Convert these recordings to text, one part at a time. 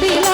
be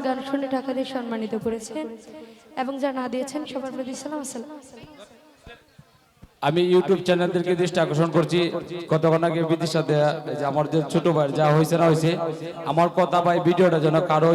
আমার গান শুনে টাকা দিয়ে সম্মানিত করেছেন এবং যা না দিয়েছেন সবার প্রতি সালাম আসসালাম আমি ইউটিউব চ্যানেলদেরকে দৃষ্টি আকর্ষণ করছি। কতক্ষণ আগে বিদিশা দেয়া যে আমার যে ছোট ভাই, যা হয়েছে না হয়েছে, আমার কথা ভাই ভিডিওটা যেন কারও